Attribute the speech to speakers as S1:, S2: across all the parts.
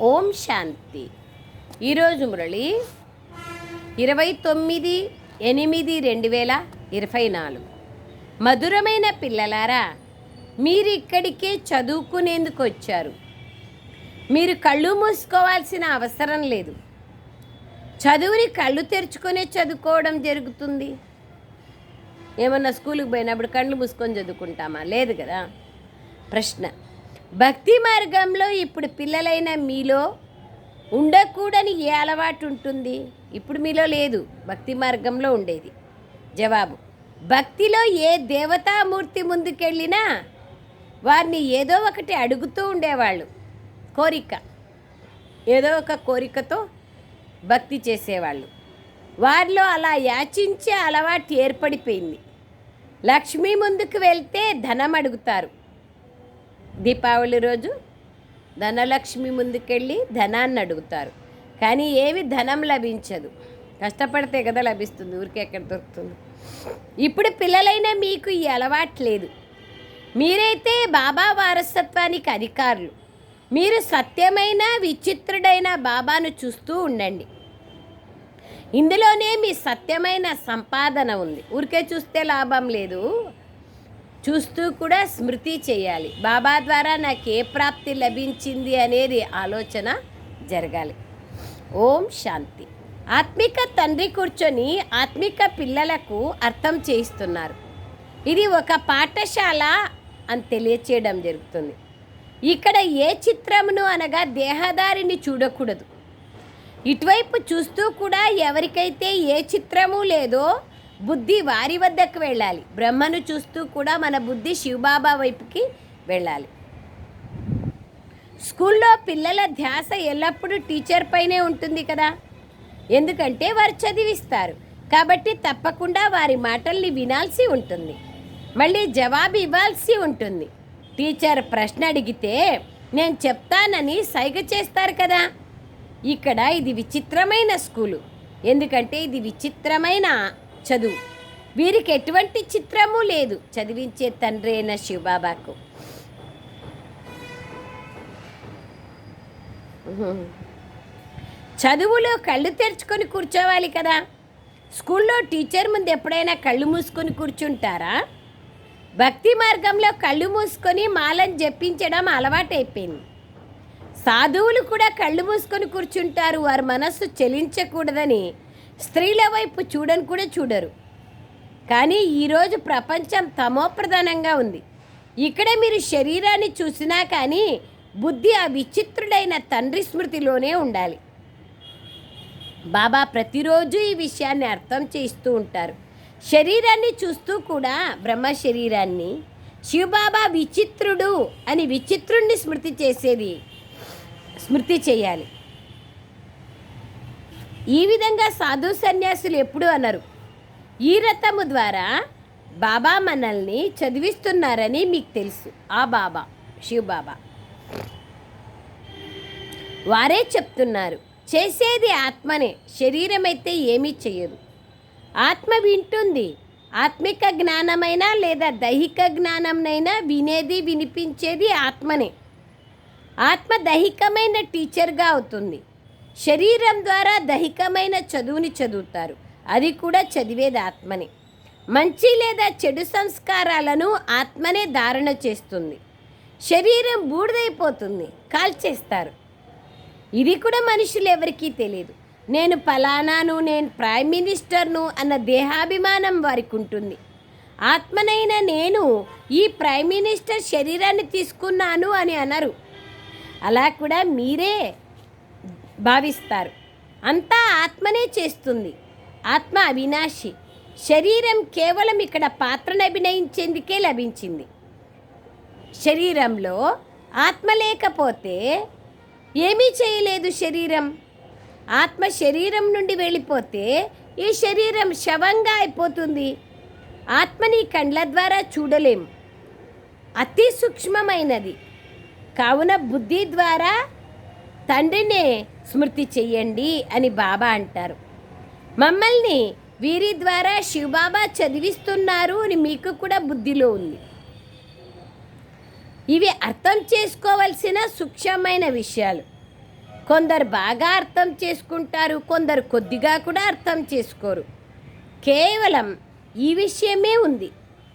S1: ఓం శాంతి. ఈరోజు మురళి ఇరవై తొమ్మిది ఎనిమిది రెండు వేల ఇరవై నాలుగు. మధురమైన పిల్లలారా మీరు ఇక్కడికే చదువుకునేందుకు వచ్చారు. మీరు కళ్ళు మూసుకోవాల్సిన అవసరం లేదు. చదువుని కళ్ళు తెరుచుకునే చదువుకోవడం జరుగుతుంది. ఏమన్నా స్కూల్కి పోయినప్పుడు కళ్ళు మూసుకొని చదువుకుంటామా? లేదు కదా? ప్రశ్న. భక్తి మార్గంలో ఇప్పుడు పిల్లలైన మీలో ఉండకూడని ఏ అలవాటు ఉంటుంది? ఇప్పుడు మీలో లేదు. భక్తి మార్గంలో ఉండేది. జవాబు. భక్తిలో ఏ దేవతామూర్తి ముందుకెళ్ళినా వారిని ఏదో ఒకటి అడుగుతూ ఉండేవాళ్ళు. కోరిక. ఏదో ఒక కోరికతో భక్తి చేసేవాళ్ళు. వారిలో అలా యాచించే అలవాటు ఏర్పడిపోయింది. లక్ష్మి ముందుకు వెళ్తే ధనం అడుగుతారు. దీపావళి రోజు ధనలక్ష్మి ముందుకెళ్ళి ధనాన్ని అడుగుతారు. కానీ ఏమి ధనం లభించదు. కష్టపడితే కదా లభిస్తుంది. ఊరికే ఎక్కడ దొరుకుతుంది? ఇప్పుడు పిల్లలైనా మీకు ఈ అలవాటు లేదు. మీరైతే బాబా వారసత్వానికి అధికారులు. మీరు సత్యమైన విచిత్రుడైన బాబాను చూస్తూ ఉండండి. ఇందులోనే మీ సత్యమైన సంపాదన ఉంది. ఊరికే చూస్తే లాభం లేదు. చూస్తూ కూడా స్మృతి చేయాలి. బాబా ద్వారా నాకు ఏ ప్రాప్తి లభించింది అనేది ఆలోచన జరగాలి. ఓం శాంతి. ఆత్మిక తండ్రి కూర్చొని ఆత్మిక పిల్లలకు అర్థం చేయిస్తున్నారు. ఇది ఒక పాఠశాల అని తెలియచేయడం జరుగుతుంది. ఇక్కడ ఏ చిత్రమును అనగా దేహదారిని చూడకూడదు. ఇటువైపు చూస్తూ కూడా ఎవరికైతే ఏ చిత్రము లేదో బుద్ధి వారి వద్దకు వెళ్ళాలి. బ్రహ్మను చూస్తూ కూడా మన బుద్ధి శివబాబా వైపుకి వెళ్ళాలి. స్కూల్లో పిల్లల ధ్యాస ఎల్లప్పుడూ టీచర్ పైనే ఉంటుంది కదా. ఎందుకంటే వారు చదివిస్తారు. కాబట్టి తప్పకుండా వారి మాటల్ని వినాల్సి ఉంటుంది. మళ్ళీ జవాబు ఇవ్వాల్సి ఉంటుంది. టీచర్ ప్రశ్న అడిగితే నేను చెప్తానని సైగ చేస్తారు కదా. ఇక్కడ ఇది విచిత్రమైన స్కూలు. ఎందుకంటే ఇది విచిత్రమైన చదువు. వీరికి ఎటువంటి చిత్రము లేదు. చదివించే తండ్రి అయిన శివబాబాకు. చదువులో కళ్ళు తెరుచుకొని కూర్చోవాలి కదా. స్కూల్లో టీచర్ ముందు ఎప్పుడైనా కళ్ళు మూసుకొని కూర్చుంటారా? భక్తి మార్గంలో కళ్ళు మూసుకొని మాలను జపించడం అలవాటైపోయింది. సాధువులు కూడా కళ్ళు మూసుకొని కూర్చుంటారు. వారి మనస్సు చెలించకూడదని స్త్రీల వైపు చూడని కూడా చూడరు. కానీ ఈరోజు ప్రపంచం తమోప్రధానంగా ఉంది. ఇక్కడ మీరు శరీరాన్ని చూసినా కానీ బుద్ధి ఆ విచిత్రుడైన తండ్రి స్మృతిలోనే ఉండాలి. బాబా ప్రతిరోజు ఈ విషయాన్ని అర్థం చేస్తూ ఉంటారు. శరీరాన్ని చూస్తూ కూడా బ్రహ్మ శరీరాన్ని శివబాబా విచిత్రుడు అని విచిత్రుణ్ణి స్మృతి చేసేది స్మృతి చేయాలి. ఈ విధంగా సాధు సన్యాసులు ఎప్పుడు అనరు. ఈ రథము ద్వారా బాబా మనల్ని చదివిస్తున్నారని మీకు తెలుసు. ఆ బాబా శివబాబా వారే చెప్తున్నారు చేసేది ఆత్మనే శరీరం అయితే ఏమీ చేయదు ఆత్మ వింటుంది ఆత్మిక జ్ఞానమైనా లేదా దైహిక జ్ఞానంనైనా వినేది వినిపించేది ఆత్మనే. ఆత్మ దైహికమైన టీచర్గా అవుతుంది. శరీరం ద్వారా దైహికమైన చదువుని చదువుతారు. అది కూడా చదివేది ఆత్మని. మంచి లేదా చెడు సంస్కారాలను ఆత్మనే ధారణ చేస్తుంది. శరీరం బూడిదైపోతుంది కాల్చేస్తారు. ఇది కూడా మనుషులు ఎవరికీ తెలియదు నేను ఫలానాను నేను ప్రైమ్ మినిస్టర్ను అన్న దేహాభిమానం వారికి ఉంటుంది. ఆత్మనైన నేను ఈ ప్రైమ్ మినిస్టర్ శరీరాన్ని తీసుకున్నాను అని అనరు. అలా కూడా మీరే భావిస్తారు. అంతా ఆత్మనే చేస్తుంది. ఆత్మ అవినాశి. శరీరం కేవలం ఇక్కడ పాత్రను అభినయించేందుకే లభించింది. శరీరంలో ఆత్మ లేకపోతే ఏమీ చేయలేదు శరీరం. ఆత్మ శరీరం నుండి వెళ్ళిపోతే ఈ శరీరం శవంగా అయిపోతుంది. ఆత్మని కండ్ల ద్వారా చూడలేం. అతి సూక్ష్మమైనది. కావున బుద్ధి ద్వారా తండ్రినే స్మృతి చెయ్యండి అని బాబా అంటారు. మమ్మల్ని వీరి ద్వారా శివబాబా చదివిస్తున్నారు అని మీకు కూడా బుద్ధిలో ఉంది. ఇవి అర్థం చేసుకోవలసిన సూక్ష్మమైన విషయాలు. కొందరు బాగా అర్థం చేసుకుంటారు కొందరు కొద్దిగా కూడా అర్థం చేసుకోరు. కేవలం ఈ విషయమే ఉంది.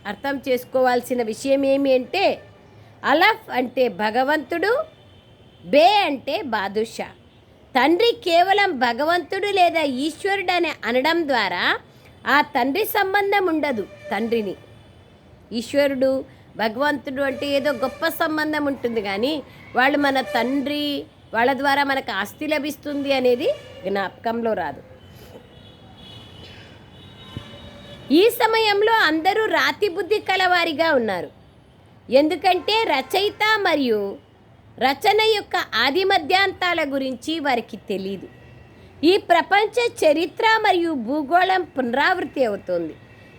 S1: అర్థం చేసుకోవాల్సిన విషయం ఏమి అంటే అలఫ్ అంటే భగవంతుడు బే అంటే బాదుషా. తండ్రి కేవలం భగవంతుడు లేదా ఈశ్వరుడు అని అనడం ద్వారా ఆ తండ్రి సంబంధం ఉండదు తండ్రిని. ఈశ్వరుడు భగవంతుడు అంటే ఏదో గొప్ప సంబంధం ఉంటుంది కానీ వాళ్ళు మన తండ్రి వాళ్ళ ద్వారా మనకు ఆస్తి లభిస్తుంది అనేది జ్ఞాపకంలో రాదు. ఈ సమయంలో అందరూ రాతి బుద్ధి కలవారిగా ఉన్నారు. ఎందుకంటే రచయిత మరియు రచన యొక్క ఆది మధ్యాంతాల గురించి వారికి తెలియదు ఈ ప్రపంచ చరిత్ర మరియు భూగోళం పునరావృతి అవుతుంది.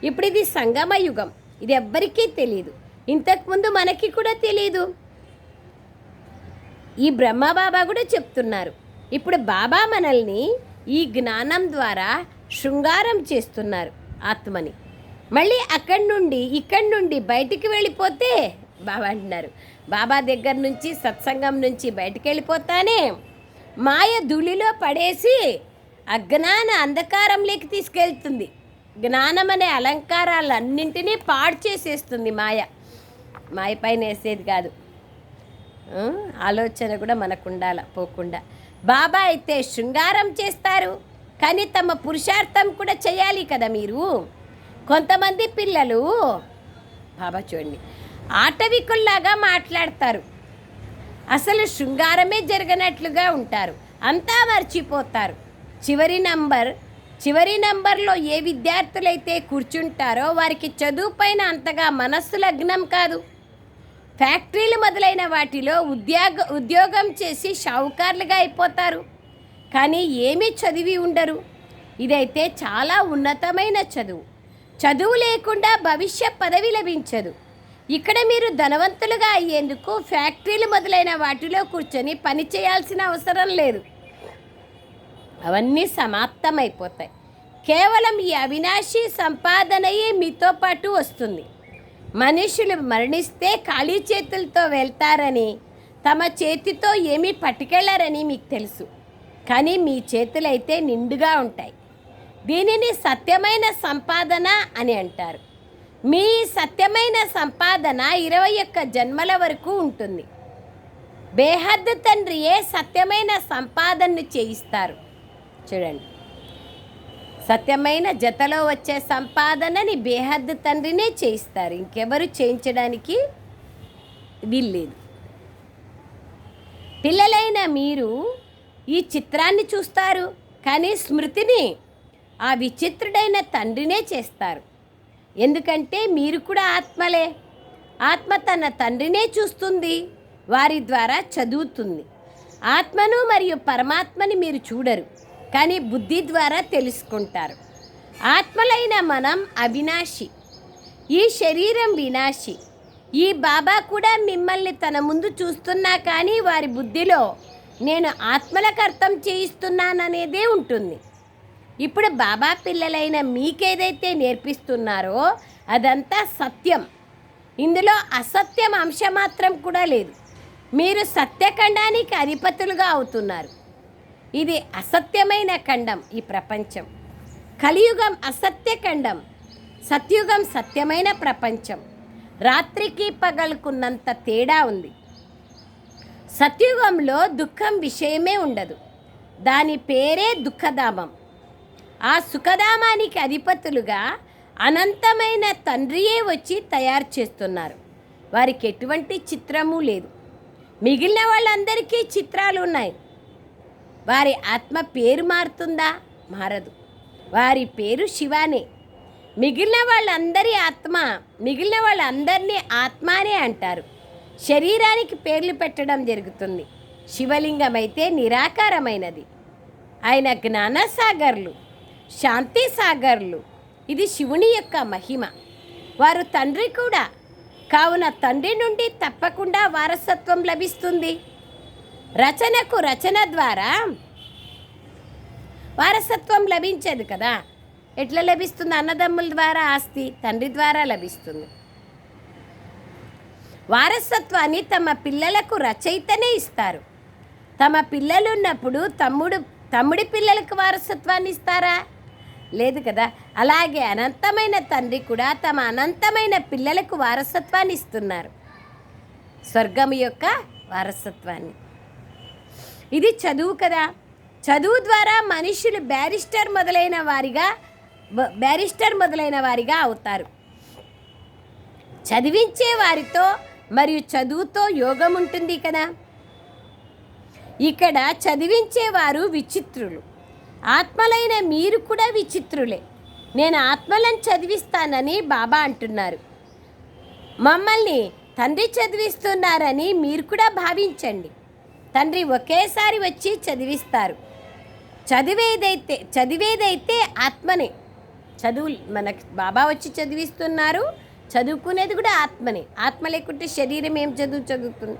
S1: ఇప్పుడు ఇది సంగమ యుగం. ఇది ఎవ్వరికీ తెలియదు ఇంతకుముందు మనకి కూడా తెలియదు ఈ బ్రహ్మబాబా కూడా చెప్తున్నారు. ఇప్పుడు బాబా మనల్ని ఈ జ్ఞానం ద్వారా శృంగారం చేస్తున్నారు ఆత్మని. మళ్ళీ అక్కడి నుండి ఇక్కడి నుండి బయటికి వెళ్ళిపోతే బాబా అంటున్నారు. బాబా దగ్గర నుంచి సత్సంగం నుంచి బయటికి వెళ్ళిపోతానే మాయ ధూళిలో పడేసి అజ్ఞాన అంధకారంలోకి తీసుకెళ్తుంది. జ్ఞానం అనే అలంకారాలన్నింటినీ పాడు చేసేస్తుంది మాయ. మాయ పైన వేసేది కాదు. ఆలోచన కూడా మనకు ఉండాల పోకుండా. బాబా అయితే శృంగారం చేస్తారు. కానీ తమ పురుషార్థం కూడా చేయాలి కదా మీరు. కొంతమంది పిల్లలు బాబా చూడండి ఆటవికుల్లాగా మాట్లాడతారు. అసలు శృంగారమే జరగనట్లుగా ఉంటారు. అంతా మర్చిపోతారు. చివరి నంబర్ చివరి నంబర్లో ఏ విద్యార్థులైతే కూర్చుంటారో వారికి చదువు పైన అంతగా మనస్సు లగ్నం కాదు. ఫ్యాక్టరీలు మొదలైన వాటిలో ఉద్యోగ ఉద్యోగం చేసి షావుకారులుగా అయిపోతారు. కానీ ఏమీ చదివి ఉండరు. ఇదైతే చాలా ఉన్నతమైన చదువు. చదువు లేకుండా భవిష్య పదవి లభించదు. ఇక్కడ మీరు ధనవంతులుగా అయ్యేందుకు ఫ్యాక్టరీలు మొదలైన వాటిలో కూర్చొని పని చేయాల్సిన అవసరం లేదు. అవన్నీ సమాప్తమైపోతాయి. కేవలం ఈ అవినాశి సంపాదనయే మీతో పాటు వస్తుంది. మనుషులు మరణిస్తే ఖాళీ చేతులతో వెళ్తారని తమ చేతితో ఏమీ పట్టుకెళ్ళరని మీకు తెలుసు. కానీ మీ చేతులైతే నిండుగా ఉంటాయి. దీనిని సత్యమైన సంపాదన అని అంటారు. మీ సత్యమైన సంపాదన ఇరవై ఒక్క జన్మల వరకు ఉంటుంది. బేహద్దు తండ్రియే సత్యమైన సంపాదనను చేయిస్తారు. చూడండి. సత్యమైన జతలో వచ్చే సంపాదనని బేహద్దు తండ్రినే చేయిస్తారు. ఇంకెవరు చేయించడానికి వీల్లేదు. పిల్లలైన మీరు ఈ చిత్రాన్ని చూస్తారు. కానీ స్మృతిని ఆ విచిత్రుడైన తండ్రినే చేస్తారు. ఎందుకంటే మీరు కూడా ఆత్మలే. ఆత్మ తన తండ్రినే చూస్తుంది వారి ద్వారా చదువుతుంది. ఆత్మను మరియు పరమాత్మని మీరు చూడరు కానీ బుద్ధి ద్వారా తెలుసుకుంటారు. ఆత్మలైన మనం అవినాశి ఈ శరీరం వినాశి. ఈ బాబా కూడా మిమ్మల్ని తన ముందు చూస్తున్నా కానీ వారి బుద్ధిలో నేను ఆత్మలకు అర్థం చేయిస్తున్నాననేదే ఉంటుంది. ఇప్పుడు బాబా పిల్లలైన మీకేదైతే నేర్పిస్తున్నారో అదంతా సత్యం. ఇందులో అసత్యం అంశం మాత్రం కూడా లేదు. మీరు సత్యఖండానికి అధిపతులుగా అవుతున్నారు. ఇది అసత్యమైన ఖండం ఈ ప్రపంచం. కలియుగం అసత్య ఖండం సత్యుగం సత్యమైన ప్రపంచం. రాత్రికి పగలుకున్నంత తేడా ఉంది. సత్యుగంలో దుఃఖం విషయమే ఉండదు. దాని పేరే దుఃఖధామం. ఆ సుఖధామానికి అధిపతులుగా అనంతమైన తండ్రియే వచ్చి తయారు చేస్తున్నారు. వారికి ఎటువంటి చిత్రము లేదు. మిగిలిన వాళ్ళందరికీ చిత్రాలు ఉన్నాయి వారి ఆత్మ పేరు మారుతుందా? మారదు. వారి పేరు శివానే. మిగిలిన వాళ్ళందరి ఆత్మ మిగిలిన వాళ్ళందరినీ ఆత్మానే అంటారు. శరీరానికి పేర్లు పెట్టడం జరుగుతుంది. శివలింగం అయితే నిరాకారమైనది. ఆయన జ్ఞానసాగర్లు. శాంతి సాగర్లు ఇది శివుని యొక్క మహిమ. వారు తండ్రి కూడా. కావున తండ్రి నుండి తప్పకుండా వారసత్వం లభిస్తుంది. రచనకు రచన ద్వారా వారసత్వం లభించదు కదా. ఎట్లా లభిస్తుంది? అన్నదమ్ముల ద్వారా ఆస్తి తండ్రి ద్వారా లభిస్తుంది. వారసత్వాన్ని తమ పిల్లలకు రచయితనే ఇస్తారు. తమ పిల్లలు ఉన్నప్పుడు తమ్ముడు తమ్ముడి పిల్లలకు వారసత్వాన్ని ఇస్తారా? లేదు కదా? అలాగే అనంతమైన తండ్రి కూడా తమ అనంతమైన పిల్లలకు వారసత్వాన్ని ఇస్తున్నారు. స్వర్గం యొక్క వారసత్వాన్ని. ఇది చదువు కదా? చదువు ద్వారా మనుషులు బ్యారిస్టర్ మొదలైన వారిగా బ- బ్యారిస్టర్ మొదలైన వారిగా అవుతారు. చదివించే వారితో మరియు చదువుతో యోగం ఉంటుంది కదా? ఇక్కడ చదివించేవారు విచిత్రులు. ఆత్మలైన మీరు కూడా విచిత్రులే. నేను ఆత్మలను చదివిస్తానని బాబా అంటున్నారు. మమ్మల్ని తండ్రి చదివిస్తున్నారని మీరు కూడా భావించండి. తండ్రి ఒకేసారి వచ్చి చదివిస్తారు. చదివేదైతే చదివేదైతే ఆత్మనే. చదువు మనకు బాబా వచ్చి చదివిస్తున్నారు. చదువుకునేది కూడా ఆత్మనే. ఆత్మ లేకుంటే శరీరం ఏం చదువు చదువుతుంది?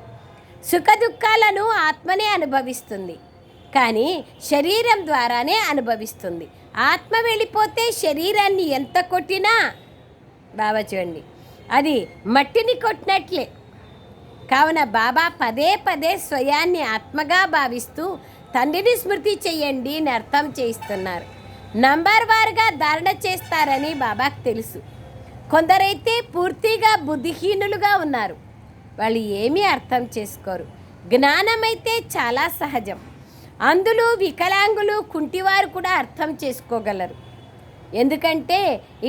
S1: సుఖ దుఃఖాలను ఆత్మనే అనుభవిస్తుంది. కానీ శరీరం ద్వారానే అనుభవిస్తుంది. ఆత్మ వెళ్ళిపోతే శరీరాన్ని ఎంత కొట్టినా బాబా చూడండి అది మట్టిని కొట్టినట్లే. కావున బాబా పదే పదే స్వయాన్ని ఆత్మగా భావిస్తూ తండ్రిని స్మృతి చెయ్యండి అని అర్థం చేయిస్తున్నారు. నంబర్ వారుగా ధారణ చేస్తారని బాబాకు తెలుసు. కొందరైతే పూర్తిగా బుద్ధిహీనులుగా ఉన్నారు. వాళ్ళు ఏమీ అర్థం చేసుకోరు. జ్ఞానమైతే చాలా సహజం. అందులో వికలాంగులు కుంటివారు కూడా అర్థం చేసుకోగలరు. ఎందుకంటే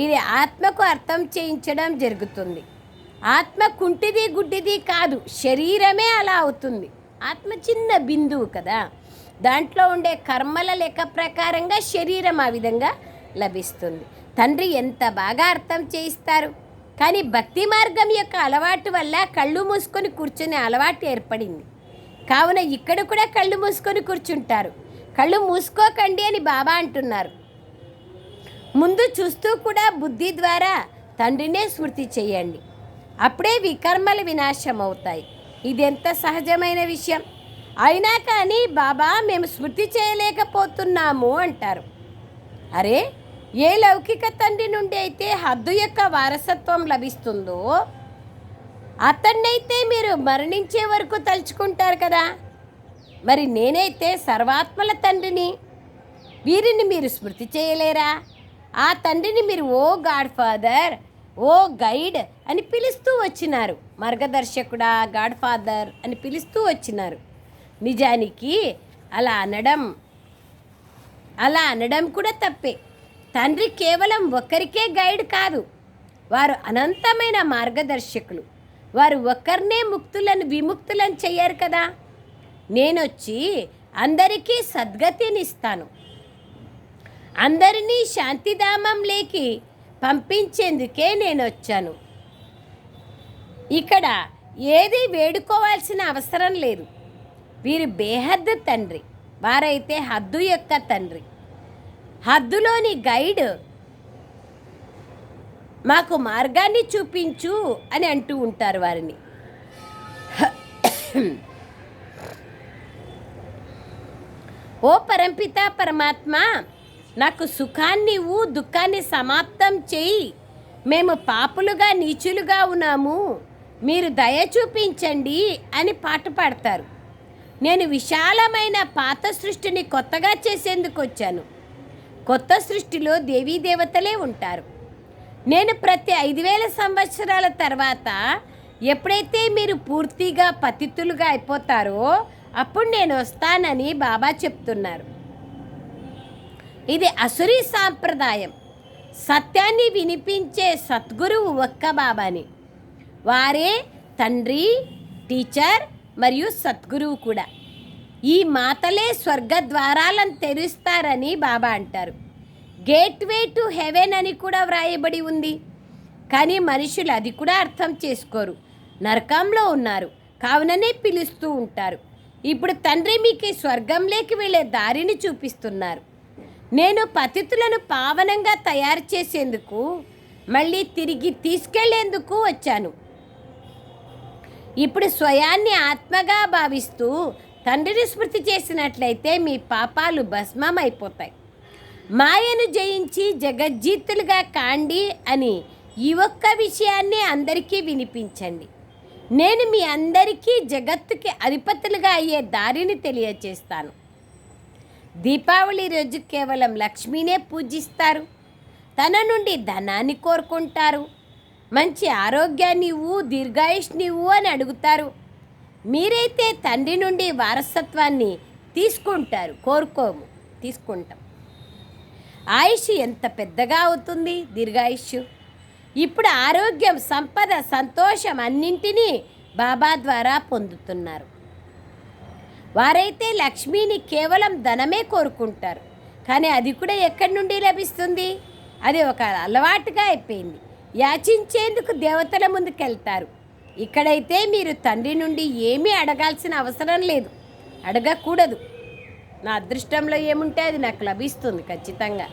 S1: ఇది ఆత్మకు అర్థం చేయించడం జరుగుతుంది. ఆత్మ కుంటిది గుడ్డిది కాదు శరీరమే అలా అవుతుంది. ఆత్మ చిన్న బిందువు కదా. దాంట్లో ఉండే కర్మల లెక్క ప్రకారంగా శరీరం ఆ విధంగా లభిస్తుంది. తండ్రి ఎంత బాగా అర్థం చేయిస్తారు. కానీ భక్తి మార్గం యొక్క అలవాటు వల్ల కళ్ళు మూసుకొని కూర్చునే అలవాటు ఏర్పడింది. కావున ఇక్కడ కూడా కళ్ళు మూసుకొని కూర్చుంటారు. కళ్ళు మూసుకోకండి అని బాబా అంటున్నారు. ముందు చూస్తూ కూడా బుద్ధి ద్వారా తండ్రినే స్మృతి చేయండి. అప్పుడే వికర్మలు వినాశం అవుతాయి ఇది ఎంత సహజమైన విషయం. అయినా కానీ బాబా మేము స్మృతి చేయలేకపోతున్నాము అంటారు. అరే ఏ లౌకిక తండ్రి నుండి అయితే హద్దు యొక్క వారసత్వం లభిస్తుందో అతన్నైతే మీరు మరణించే వరకు తలుచుకుంటారు కదా. మరి నేనైతే సర్వాత్మల తండ్రిని. వీరిని మీరు స్మృతి చేయలేరా? ఆ తండ్రిని మీరు ఓ గాడ్ ఫాదర్ ఓ గైడ్ అని పిలుస్తూ వచ్చినారు. మార్గదర్శకుడా గాడ్ ఫాదర్ అని పిలుస్తూ వచ్చినారు. నిజానికి అలా అనడం అలా అనడం కూడా తప్పే. తండ్రి కేవలం ఒక్కరికే గైడ్ కాదు. వారు అనంతమైన మార్గదర్శకులు. వారు ఒక్కరినే ముక్తులను విముక్తులను చెయ్యరు కదా. నేనొచ్చి అందరికీ సద్గతినిస్తాను. అందరినీ శాంతిధామం లేకి పంపించేందుకే నేను వచ్చాను ఇక్కడ ఏది వేడుకోవాల్సిన అవసరం లేదు. వీరు బేహద్దు తండ్రి. వారైతే హద్దు యొక్క తండ్రి. హద్దులోని గైడ్ మాకు మార్గాన్ని చూపించు అని అంటూ ఉంటారు వారిని. ఓ పరంపిత పరమాత్మ నాకు సుఖాన్ని ఇవ్వు, దుఃఖాన్ని సమాప్తం చేయి. మేము పాపులుగా నీచులుగా ఉన్నాము. మీరు దయ చూపించండి అని పాట పాడతారు. నేను విశాలమైన పాత సృష్టిని కొత్తగా చేసేందుకు వచ్చాను. కొత్త సృష్టిలో దేవీ దేవతలే ఉంటారు. నేను ప్రతి ఐదు వేల సంవత్సరాల తర్వాత ఎప్పుడైతే మీరు పూర్తిగా పతితులుగా అయిపోతారో అప్పుడు నేను వస్తానని బాబా చెప్తున్నారు. ఇది అసురీ సాంప్రదాయం. సత్యాన్ని వినిపించే సద్గురువు ఒక్క బాబాని. వారే తండ్రి టీచర్ మరియు సద్గురువు కూడా. ఈ మాతలే స్వర్గ ద్వారాలను తెరుస్తారని బాబా అంటారు. గేట్వే టు హెవెన్ అని కూడా వ్రాయబడి ఉంది. కానీ మనుషులు అది కూడా అర్థం చేసుకోరు. నరకంలో ఉన్నారు. కావుననే పిలుస్తూ ఉంటారు. ఇప్పుడు తండ్రి మీకు స్వర్గంలోకి వెళ్ళే దారిని చూపిస్తున్నారు. నేను పతితులను పావనంగా తయారు చేసేందుకు మళ్ళీ తిరిగి తీసుకెళ్ళేందుకు వచ్చాను. ఇప్పుడు స్వయాన్ని ఆత్మగా భావిస్తూ తండ్రిని స్మృతి చేసినట్లయితే మీ పాపాలు భస్మం అయిపోతాయి మాయను జయించి జగజ్జీతులుగా కాండి అని ఈ ఒక్క విషయాన్ని అందరికీ వినిపించండి. నేను మీ అందరికీ జగత్తుకి అధిపతులుగా అయ్యే దారిని తెలియచేస్తాను. దీపావళి రోజు కేవలం లక్ష్మీనే పూజిస్తారు. తన నుండి ధనాన్ని కోరుకుంటారు. మంచి ఆరోగ్యాన్ని ఇవ్వు దీర్ఘాయుష్ని ఇవ్వు అని అడుగుతారు. మీరైతే తండ్రి నుండి వారసత్వాన్ని తీసుకుంటారు కోరుకోము తీసుకుంటాం. ఆయుష్ ఎంత పెద్దగా అవుతుంది? దీర్ఘాయుష్ ఇప్పుడు ఆరోగ్యం సంపద సంతోషం అన్నింటినీ బాబా ద్వారా పొందుతున్నారు. వారైతే లక్ష్మిని కేవలం ధనమే కోరుకుంటారు. కానీ అది కూడా ఎక్కడి నుండి లభిస్తుంది? అది ఒక అలవాటుగా అయిపోయింది. యాచించేందుకు దేవతల ముందుకెళ్తారు. ఇక్కడైతే మీరు తండ్రి నుండి ఏమీ అడగాల్సిన అవసరం లేదు. అడగకూడదు. నా అదృష్టంలో ఏముంటే అది నాకు లభిస్తుంది ఖచ్చితంగా.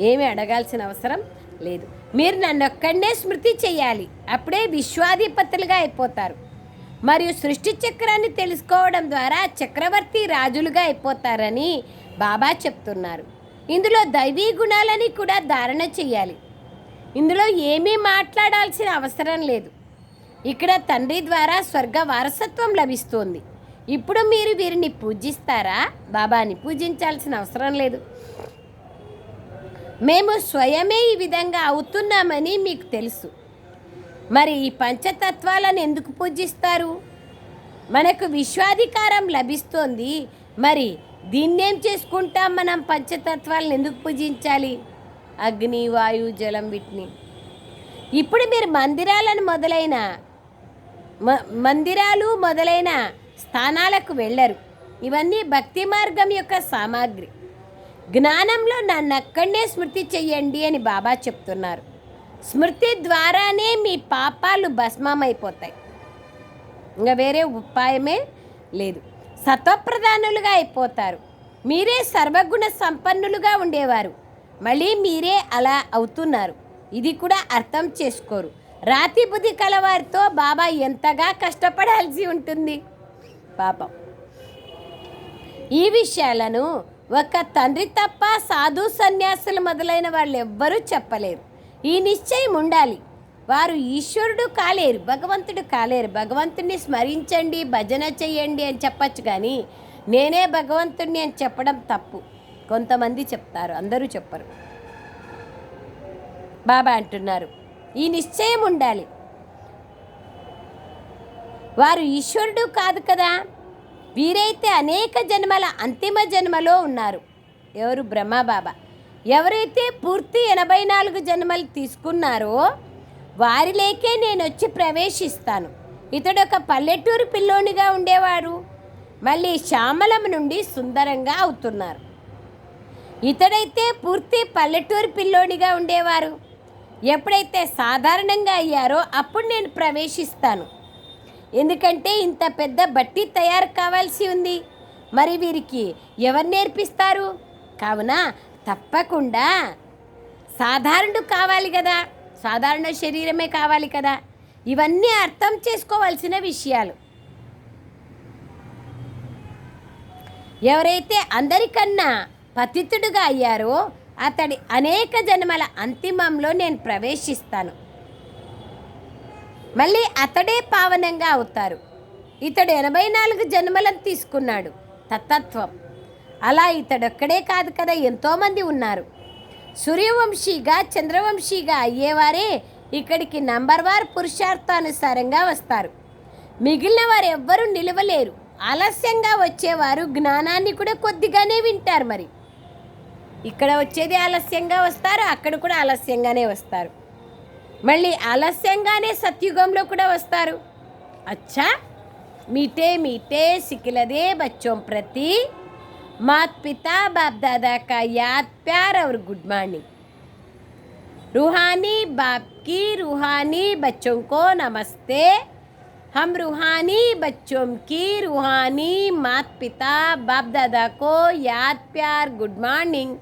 S1: ఏమీ అడగాల్సిన అవసరం లేదు. మీరు నన్ను ఒక్కడే స్మృతి చేయాలి. అప్పుడే విశ్వాధిపతులుగా అయిపోతారు. మరియు సృష్టి చక్రాన్ని తెలుసుకోవడం ద్వారా చక్రవర్తి రాజులుగా అయిపోతారని బాబా చెప్తున్నారు. ఇందులో దైవీ గుణాలని కూడా ధారణ చేయాలి. ఇందులో ఏమీ మాట్లాడాల్సిన అవసరం లేదు. ఇక్కడ తండ్రి ద్వారా స్వర్గ వారసత్వం లభిస్తుంది. ఇప్పుడు మీరు వీరిని పూజిస్తారా? బాబాని పూజించాల్సిన అవసరం లేదు. మేము స్వయమే ఈ విధంగా అవుతున్నామని మీకు తెలుసు. మరి ఈ పంచతత్వాలను ఎందుకు పూజిస్తారు? మనకు విశ్వాధికారం లభిస్తోంది. మరి దీన్నేం చేసుకుంటాం మనం పంచతత్వాలను ఎందుకు పూజించాలి? అగ్ని వాయు జలం వీటిని. ఇప్పుడు మీరు మందిరాలను మొదలైన మ- మందిరాలు మొదలైన స్థానాలకు వెళ్ళరు. ఇవన్నీ భక్తి మార్గం యొక్క సామాగ్రి. జ్ఞానంలో నన్నక్కడనే స్మృతి చెయ్యండి అని బాబా చెప్తున్నారు. స్మృతి ద్వారానే మీ పాపాలు భస్మమైపోతాయి. ఇంకా వేరే ఉపాయమే లేదు. సత్వప్రధానులుగా అయిపోతారు. మీరే సర్వగుణ సంపన్నులుగా ఉండేవారు. మళ్ళీ మీరే అలా అవుతున్నారు. ఇది కూడా అర్థం చేసుకోరు. రాతి బుద్ధి కలవారితో బాబా ఎంతగా కష్టపడాల్సి ఉంటుంది? పాపం. ఈ విషయాలను ఒక తండ్రి తప్ప సాధు సన్యాసులు మొదలైన వాళ్ళు ఎవ్వరూ చెప్పలేరు. ఈ నిశ్చయం ఉండాలి. వారు ఈశ్వరుడు కాలేరు భగవంతుడు కాలేరు. భగవంతుడిని స్మరించండి భజన చెయ్యండి అని చెప్పచ్చు కానీ నేనే భగవంతుడిని అని చెప్పడం తప్పు. కొంతమంది చెప్తారు అందరూ చెప్పరు. బాబా అంటున్నారు ఈ నిశ్చయం ఉండాలి. వారు ఈశ్వరుడు కాదు కదా? వీరైతే అనేక జన్మల అంతిమ జన్మలో ఉన్నారు. ఎవరు బ్రహ్మబాబా? ఎవరైతే పూర్తి ఎనభై నాలుగు జన్మలు తీసుకున్నారో వారిలేకే నేను వచ్చి ప్రవేశిస్తాను. ఇతడు ఒక పల్లెటూరు పిల్లోనిగా ఉండేవాడు. మళ్ళీ శ్యామలం నుండి సుందరంగా అవుతున్నారు. ఇతడైతే పూర్తి పల్లెటూరు పిల్లోనిగా ఉండేవారు. ఎప్పుడైతే సాధారణంగా అయ్యారో అప్పుడు నేను ప్రవేశిస్తాను. ఎందుకంటే ఇంత పెద్ద బట్టి తయారు కావాల్సి ఉంది. మరి వీరికి ఎవరు నేర్పిస్తారు? కావున తప్పకుండా సాధారణుడు కావాలి కదా. సాధారణ శరీరమే కావాలి కదా. ఇవన్నీ అర్థం చేసుకోవాల్సిన విషయాలు. ఎవరైతే అందరికన్నా పతితుడుగా అయ్యారో అతడి అనేక జన్మల అంతిమంలో నేను ప్రవేశిస్తాను. మళ్ళీ అతడే పావనంగా అవుతారు. ఇతడు ఎనభై నాలుగు జన్మలను తీసుకున్నాడు. తత్తత్వం. అలా ఇతడొక్కడే కాదు కదా ఎంతోమంది ఉన్నారు. సూర్యవంశీగా చంద్రవంశీగా అయ్యేవారే ఇక్కడికి నంబర్ వార్ పురుషార్థానుసారంగా వస్తారు. మిగిలిన వారు ఎవ్వరూ నిలవలేరు. ఆలస్యంగా వచ్చేవారు జ్ఞానాన్ని కూడా కొద్దిగానే వింటారు మరి. ఇక్కడ వచ్చేది ఆలస్యంగా వస్తారు అక్కడ కూడా ఆలస్యంగానే వస్తారు. మళ్ళీ ఆలస్యంగానే సత్యుగంలో కూడా వస్తారు అచ్చా మీటే మీటే సికిలదే బచ్చోం ప్రతి मात पिता बाप दादा का याद प्यार और गुड मॉर्निंग रूहानी बाप की रूहानी बच्चों को नमस्ते हम रूहानी बच्चों की रूहानी मात पिता बाप दादा को याद प्यार गुड मॉर्निंग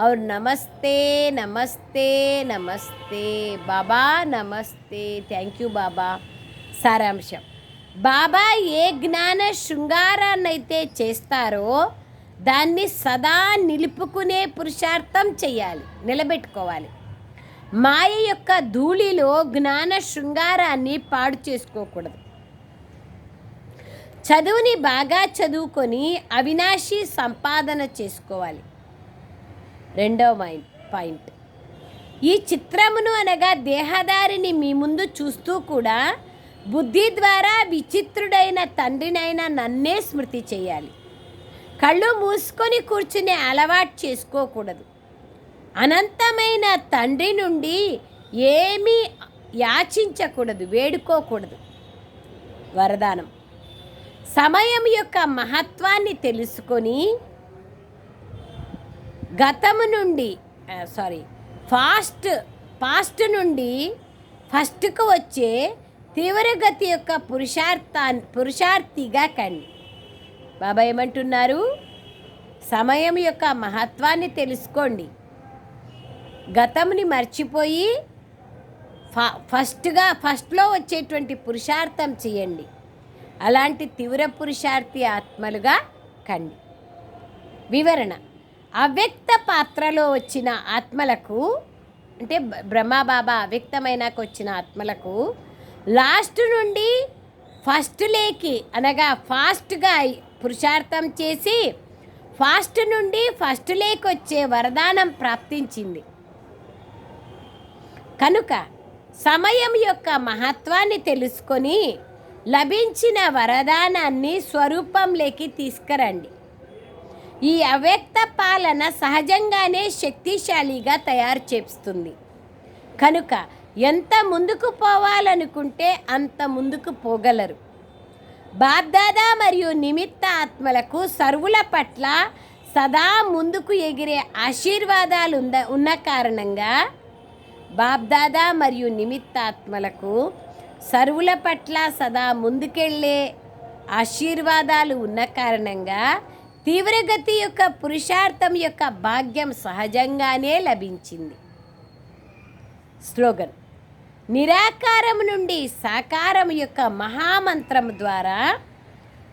S1: और नमस्ते नमस्ते नमस्ते बाबा नमस्ते थैंक यू बाबा సారాంశం బాబా ఏ జ్ఞాన శృంగారాన్నైతే చేస్తారో దాన్ని సదా నిలుపుకునే పురుషార్థం చేయాలి నిలబెట్టుకోవాలి మాయ యొక్క ధూళిలో జ్ఞాన శృంగారాన్ని పాడు చేసుకోకూడదు చదువుని బాగా చదువుకొని అవినాశి సంపాదన చేసుకోవాలి రెండవ మైండ్ పాయింట్. ఈ చిత్రమును అనగా దేహదారిని మీ ముందు చూస్తూ కూడా బుద్ధి ద్వారా విచిత్రుడైన తండ్రినైన నన్నే స్మృతి చేయాలి. కళ్ళు మూసుకొని కూర్చునే అలవాటు చేసుకోకూడదు. అనంతమైన తండ్రి నుండి ఏమీ యాచించకూడదు వేడుకోకూడదు. వరదానం. సమయం యొక్క మహత్వాన్ని తెలుసుకొని గతము నుండి సారీ ఫాస్ట్ పాస్ట్ నుండి ఫస్ట్కు వచ్చే తీవ్రగతి యొక్క పురుషార్థా పురుషార్థిగా కండి. బాబా ఏమంటున్నారు? సమయం యొక్క మహత్వాన్ని తెలుసుకోండి. గతంని మర్చిపోయి ఫ ఫస్ట్గా ఫస్ట్లో వచ్చేటువంటి పురుషార్థం చేయండి. అలాంటి తీవ్ర పురుషార్థి ఆత్మలుగా కండి. వివరణ. అవ్యక్త పాత్రలో వచ్చిన ఆత్మలకు అంటే బ్రహ్మబాబా అవ్యక్తమైనాక వచ్చిన ఆత్మలకు లాస్ట్ నుండి ఫస్ట్ లేకి అనగా ఫాస్ట్గా పురుషార్థం చేసి ఫాస్ట్ నుండి ఫస్ట్ లేకి వచ్చే వరదానం ప్రాప్తించింది. కనుక సమయం యొక్క మహత్వాన్ని తెలుసుకొని లభించిన వరదానాన్ని స్వరూపంలోకి తీసుకురండి. ఈ అవ్యక్త పాలన సహజంగానే శక్తిశాలిగా తయారు చేస్తుంది. కనుక ఎంత ముందుకు పోవాలనుకుంటే అంత ముందుకు పోగలరు. బాప్దాదా మరియు నిమిత్త ఆత్మలకు సర్వుల పట్ల సదా ముందుకు ఎగిరే ఆశీర్వాదాలు ఉంద ఉన్న కారణంగా బాప్దాదా మరియు నిమిత్తాత్మలకు సర్వుల పట్ల సదా ముందుకెళ్ళే ఆశీర్వాదాలు ఉన్న కారణంగా తీవ్రగతి యొక్క పురుషార్థం యొక్క భాగ్యం సహజంగానే లభించింది. స్లోగన్ నిరాకారం నుండి సాకారం యొక్క మహామంత్రం ద్వారా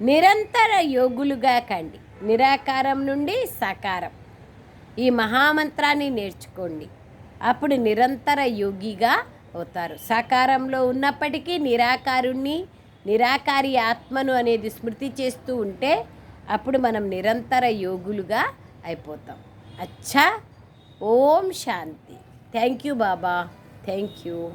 S1: నిరంతర యోగులుగా కండి. నిరాకారం నుండి సాకారం. ఈ మహామంత్రాన్ని నేర్చుకోండి. అప్పుడు నిరంతర యోగిగా అవుతారు. సాకారంలో ఉన్నప్పటికీ నిరాకారుణ్ణి నిరాకారి ఆత్మను అనేది స్మృతి చేస్తూ ఉంటే అప్పుడు మనం నిరంతర యోగులుగా అయిపోతాం. అచ్చా. ఓం శాంతి. Thank you Baba. Thank you.